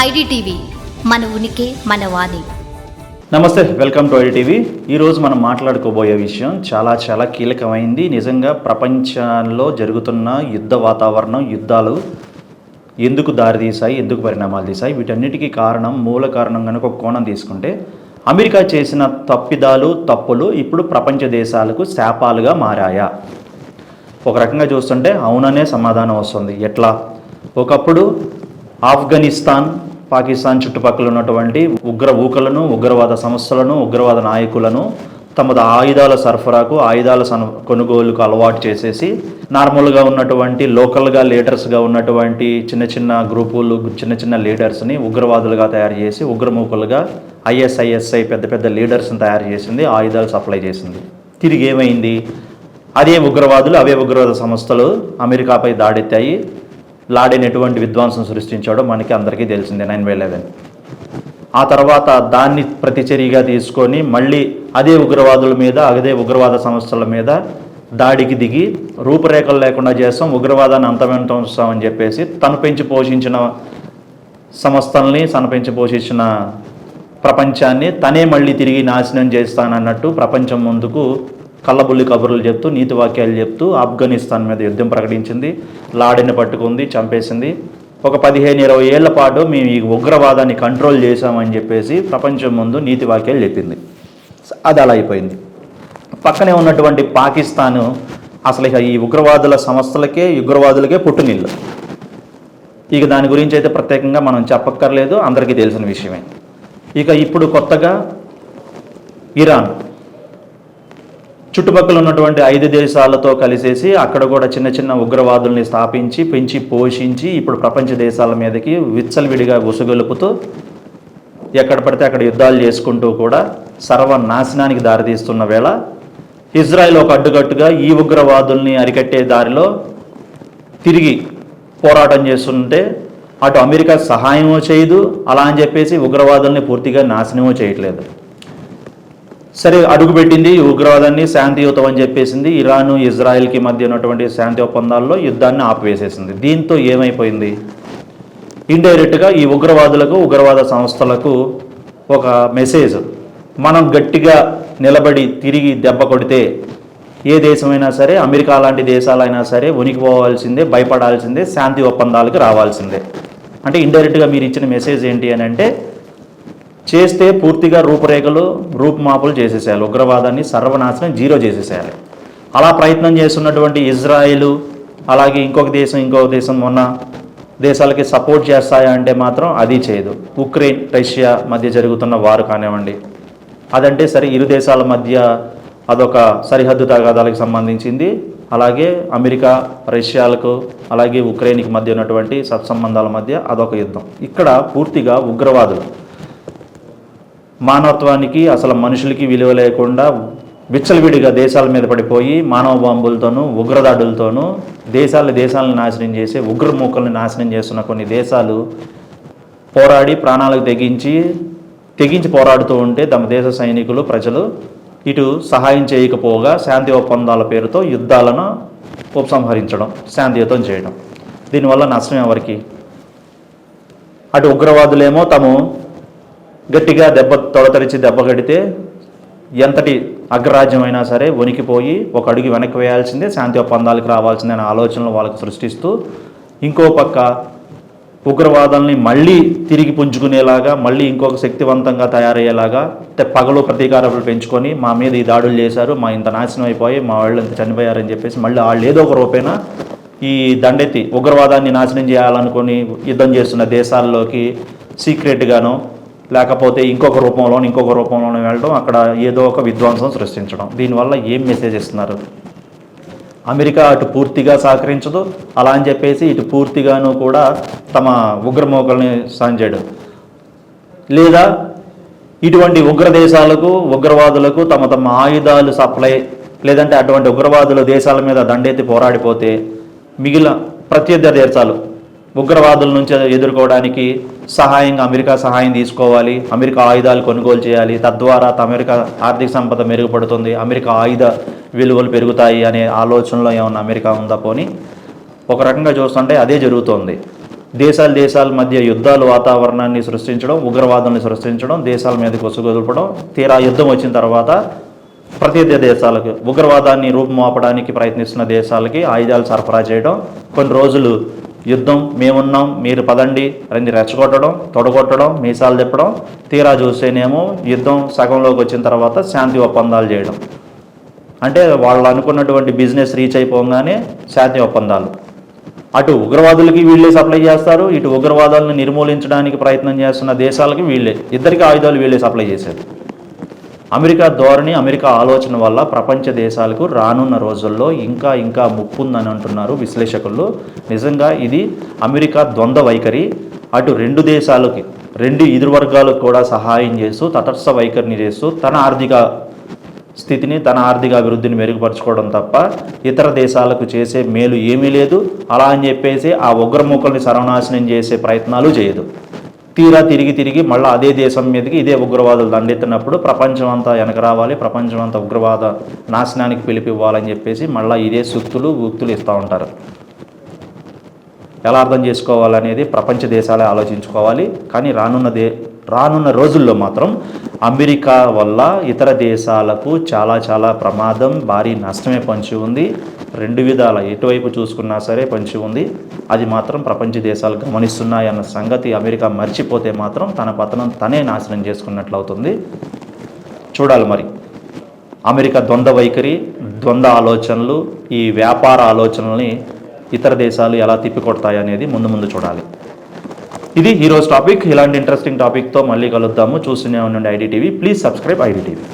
IDTV మన ఉనికి మన వాణి. నమస్తే వెల్కమ్ టు ఐడిటీవీ. ఈరోజు మనం మాట్లాడుకోబోయే విషయం చాలా చాలా కీలకమైంది. నిజంగా ప్రపంచంలో జరుగుతున్న యుద్ధ వాతావరణం యుద్ధాలు ఎందుకు దారితీశాయి ఎందుకు పరిణామాలు తీశాయి? వీటన్నిటికీ కారణం మూల కారణం కనుక ఒక కోణం తీసుకుంటే అమెరికా చేసిన తప్పిదాలు తప్పులు ఇప్పుడు ప్రపంచ దేశాలకు శాపాలుగా మారాయా? ఒక రకంగా చూస్తుంటే అవుననే సమాధానం వస్తుంది. ఎట్లా? ఒకప్పుడు ఆఫ్ఘనిస్తాన్ పాకిస్తాన్ చుట్టుపక్కల ఉన్నటువంటి ఉగ్ర ఊకలను ఉగ్రవాద సంస్థలను ఉగ్రవాద నాయకులను తమది ఆయుధాల సరఫరాకు ఆయుధాల కొనుగోలుకు అలవాటు చేసేసి నార్మల్గా ఉన్నటువంటి లోకల్గా లీడర్స్గా ఉన్నటువంటి చిన్న చిన్న గ్రూపులు చిన్న చిన్న లీడర్స్ని ఉగ్రవాదులుగా తయారు చేసి ఉగ్రమూకలుగా ఐఎస్ఐఎస్ఐ పెద్ద పెద్ద లీడర్స్ని తయారు చేసింది ఆయుధాలు సప్లై చేసింది. తిరిగి ఏమైంది? అదే ఉగ్రవాదులు అవే ఉగ్రవాద సంస్థలు అమెరికాపై దాడెత్తాయి. లాడెన్ ఎటువంటి విద్వాంసం సృష్టించాడో మనకి అందరికీ తెలిసిందే నైన్ బై లెవెన్. ఆ తర్వాత దాన్ని ప్రతిచర్యగా తీసుకొని మళ్ళీ అదే ఉగ్రవాదుల మీద అదే ఉగ్రవాద సంస్థల మీద దాడికి దిగి రూపురేఖలు లేకుండా చేస్తాం ఉగ్రవాదాన్ని అంతమంటామని చెప్పేసి తను పెంచి పోషించిన సంస్థల్ని తను పెంచి పోషించిన ప్రపంచాన్ని తనే మళ్ళీ తిరిగి నాశనం చేస్తానన్నట్టు ప్రపంచం ముందుకు కళ్ళబుల్లి కబుర్లు చెప్తూ నీతి వాక్యాలు చెప్తూ ఆఫ్ఘనిస్తాన్ మీద యుద్ధం ప్రకటించింది లాడిని పట్టుకుంది చంపేసింది. ఒక పదిహేను ఇరవై ఏళ్ళ పాటు మేము ఈ ఉగ్రవాదాన్ని కంట్రోల్ చేశామని చెప్పేసి ప్రపంచం ముందు నీతి వాక్యాలు చెప్పింది. అది అలా అయిపోయింది. పక్కనే ఉన్నటువంటి పాకిస్తాన్ అసలు ఇక ఈ ఉగ్రవాదుల సంస్థలకే ఉగ్రవాదులకే పుట్టునిల్లు. ఇక దాని గురించి అయితే ప్రత్యేకంగా మనం చెప్పక్కర్లేదు అందరికీ తెలిసిన విషయమే. ఇక ఇప్పుడు కొత్తగా ఇరాన్ చుట్టుపక్కల ఉన్నటువంటి ఐదు దేశాలతో కలిసేసి అక్కడ కూడా చిన్న చిన్న ఉగ్రవాదుల్ని స్థాపించి పెంచి పోషించి ఇప్పుడు ప్రపంచ దేశాల మీదకి విచ్చలవిడిగా ఉసుగొలుపుతూ ఎక్కడ పడితే అక్కడ యుద్ధాలు చేసుకుంటూ కూడా సర్వనాశనానికి దారితీస్తున్న వేళ ఇజ్రాయెల్ ఒక అడ్డుకట్టుగా ఈ ఉగ్రవాదుల్ని అరికట్టే దారిలో తిరిగి పోరాటం చేస్తుంటే అటు అమెరికా సహాయమో చేయదు అలా అని చెప్పేసి ఉగ్రవాదుల్ని పూర్తిగా నాశనమో చేయట్లేదు. సరే అడుగుపెట్టింది ఈ ఉగ్రవాదాన్ని శాంతియుతం అని చెప్పేసింది. ఇరాను ఇజ్రాయెల్కి మధ్య ఉన్నటువంటి శాంతి ఒప్పందాల్లో యుద్ధాన్ని ఆపివేసేసింది. దీంతో ఏమైపోయింది? ఇండైరెక్ట్గా ఈ ఉగ్రవాదులకు ఉగ్రవాద సంస్థలకు ఒక మెసేజ్. మనం గట్టిగా నిలబడి తిరిగి దెబ్బ కొడితే ఏ దేశమైనా సరే అమెరికా లాంటి దేశాలైనా సరే ఉనికిపోవాల్సిందే భయపడాల్సిందే శాంతి ఒప్పందాలకు రావాల్సిందే. అంటే ఇండైరెక్ట్గా మీరు ఇచ్చిన మెసేజ్ ఏంటి అని అంటే చేస్తే పూర్తిగా రూపురేఖలు రూపుమాపులు చేసేసేయాలి. ఉగ్రవాదాన్ని సర్వనాశనం జీరో చేసేసేయాలి. అలా ప్రయత్నం చేస్తున్నటువంటి ఇజ్రాయిలు అలాగే ఇంకొక దేశం ఇంకొక దేశం ఉన్న దేశాలకి సపోర్ట్ చేస్తాయా అంటే మాత్రం అది చేయదు. ఉక్రెయిన్ రష్యా మధ్య జరుగుతున్న వారు కానివ్వండి. అదంటే సరే ఇరు దేశాల మధ్య అదొక సరిహద్దు తగాదాలకు సంబంధించింది. అలాగే అమెరికా రష్యాలకు అలాగే ఉక్రెయిన్కి మధ్య ఉన్నటువంటి సత్సంబంధాల మధ్య అదొక యుద్ధం. ఇక్కడ పూర్తిగా ఉగ్రవాదులు మానవత్వానికి అసలు మనుషులకి విలువ లేకుండా విచ్చలవిడిగా దేశాల మీద పడిపోయి మానవ బాంబులతోనూ ఉగ్రదాడులతోనూ దేశాల దేశాలను నాశనం చేసి ఉగ్రమూకల్ని నాశనం చేస్తున్న కొన్ని దేశాలు పోరాడి ప్రాణాలకు తెగించి తెగించి పోరాడుతూ ఉంటే తమ దేశ సైనికులు ప్రజలు ఇటు సహాయం చేయకపోగా శాంతి ఒప్పందాల పేరుతో యుద్ధాలను ఉపసంహరించడం శాంతియుతం చేయడం. దీనివల్ల నష్టం ఎవరికి? అటు ఉగ్రవాదులేమో తాము గట్టిగా దెబ్బ తొడతరిచి దెబ్బ కడితే ఎంతటి అగ్రరాజ్యమైనా సరే వణికిపోయి ఒక అడుగు వెనక్కి వేయాల్సిందే శాంతి ఒప్పందాలకు రావాల్సిందే అనే ఆలోచనలు వాళ్ళకు సృష్టిస్తూ ఇంకో పక్క ఉగ్రవాదాలని మళ్ళీ తిరిగి పుంజుకునేలాగా మళ్ళీ ఇంకొక శక్తివంతంగా తయారయ్యేలాగా పగలు ప్రతీకారాలు పెంచుకొని మా మీద ఈ దాడులు చేశారు మా ఇంత నాశనం అయిపోయి మా వాళ్ళు ఇంత చనిపోయారని చెప్పేసి మళ్ళీ వాళ్ళు ఏదో ఒక రూపేణ ఈ దండెత్తి ఉగ్రవాదాన్ని నాశనం చేయాలనుకొని యుద్ధం చేస్తున్న దేశాల్లోకి సీక్రెట్గానో లేకపోతే ఇంకొక రూపంలో ఇంకొక రూపంలోనూ వెళ్ళడం అక్కడ ఏదో ఒక విధ్వంసం సృష్టించడం. దీనివల్ల ఏం మెసేజ్ ఇస్తున్నారు? అమెరికా అటు పూర్తిగా సహకరించదు. అలా అని చెప్పేసి ఇటు పూర్తిగాను కూడా తమ ఉగ్రమోకల్ని సాయం చేయడం. లేదా ఇటువంటి ఉగ్ర దేశాలకు ఉగ్రవాదులకు తమ తమ ఆయుధాలు సప్లై లేదంటే అటువంటి ఉగ్రవాదులు దేశాల మీద దండెత్తి పోరాడిపోతే మిగిలిన ప్రత్యర్థి దేశాలు ఉగ్రవాదుల నుంచి ఎదుర్కోవడానికి సహాయంగా అమెరికా సహాయం తీసుకోవాలి. అమెరికా ఆయుధాలు కొనుగోలు చేయాలి. తద్వారా అమెరికా ఆర్థిక సంపద మెరుగుపడుతుంది. అమెరికా ఆయుధ విలువలు పెరుగుతాయి అనే ఆలోచనలో ఏమన్నా అమెరికా ఉందా పోని? ఒక రకంగా చూస్తుంటే అదే జరుగుతోంది. దేశాల దేశాల మధ్య యుద్ధాలు వాతావరణాన్ని సృష్టించడం ఉగ్రవాదాన్ని సృష్టించడం దేశాల మీదకి వసుగొల్పడం తీరా యుద్ధం వచ్చిన తర్వాత ప్రతినిధి దేశాలకు ఉగ్రవాదాన్ని రూపుమాపడానికి ప్రయత్నిస్తున్న దేశాలకి ఆయుధాలు సరఫరా చేయడం కొన్ని రోజులు యుద్ధం మేమున్నాం మీరు పదండి అని రెచ్చగొట్టడం తొడగొట్టడం మీసాలు తిప్పడం తీరా చూస్తేనేమో యుద్ధం సగంలోకి వచ్చిన తర్వాత శాంతి ఒప్పందాలు చేయడం. అంటే వాళ్ళు అనుకున్నటువంటి బిజినెస్ రీచ్ అయిపోగానే శాంతి ఒప్పందాలు. అటు ఉగ్రవాదులకి వీళ్ళే సప్లై చేస్తారు ఇటు ఉగ్రవాదాలను నిర్మూలించడానికి ప్రయత్నం చేస్తున్న దేశాలకి వీళ్ళే. ఇద్దరికి ఆయుధాలు వీళ్ళే సప్లై చేశారు అమెరికా ధోరణి అమెరికా ఆలోచన వల్ల ప్రపంచ దేశాలకు రానున్న రోజుల్లో ఇంకా ఇంకా ముప్పుందని అంటున్నారు విశ్లేషకులు. నిజంగా ఇది అమెరికా ద్వంద్వ వైఖరి. అటు రెండు దేశాలకి రెండు ఇరు వర్గాలకు కూడా సహాయం చేస్తూ తటస్థ వైఖరిని చేస్తూ తన ఆర్థిక స్థితిని తన ఆర్థిక అభివృద్ధిని మెరుగుపరచుకోవడం తప్ప ఇతర దేశాలకు చేసే మేలు ఏమీ లేదు. అలా అని చెప్పేసి ఆ ఉగ్రమూకల్ని సర్వనాశనం చేసే ప్రయత్నాలు చేయదు. తీరా తిరిగి తిరిగి మళ్ళీ అదే దేశం మీదకి ఇదే ఉగ్రవాదులు దండెత్తినప్పుడు ప్రపంచం అంతా వెనక రావాలి ప్రపంచం అంతా ఉగ్రవాద నాశనానికి పిలిపివ్వాలని చెప్పేసి మళ్ళీ ఇదే సుత్తులు ఉత్తులు ఇస్తూ ఉంటారు. ఎలా అర్థం చేసుకోవాలనేది ప్రపంచ దేశాలే ఆలోచించుకోవాలి. కానీ రానున్న దే రానున్న రోజుల్లో మాత్రం అమెరికా వల్ల ఇతర దేశాలకు చాలా చాలా ప్రమాదం భారీ నష్టమే పంచి ఉంది. రెండు విధాల. ఎటువైపు చూసుకున్నా సరే పంచి ఉంది. అది మాత్రం ప్రపంచ దేశాలు గమనిస్తున్నాయన్న సంగతి అమెరికా మర్చిపోతే మాత్రం తన పతనం తనే నాశనం చేసుకున్నట్లు అవుతుంది చూడాలి మరి. అమెరికా ద్వంద్వ వైఖరి ద్వంద్వ ఆలోచనలు ఈ వ్యాపార ఆలోచనల్ని ఇతర దేశాలు ఎలా తిప్పికొడతాయి అనేది ముందు ముందు చూడాలి. ఇది ఈరోజు టాపిక్. ఇలాంటి ఇంట్రెస్టింగ్ టాపిక్తో మళ్ళీ కలుద్దాము. చూస్తూనే ఉండండి ID TV. Please subscribe ID TV.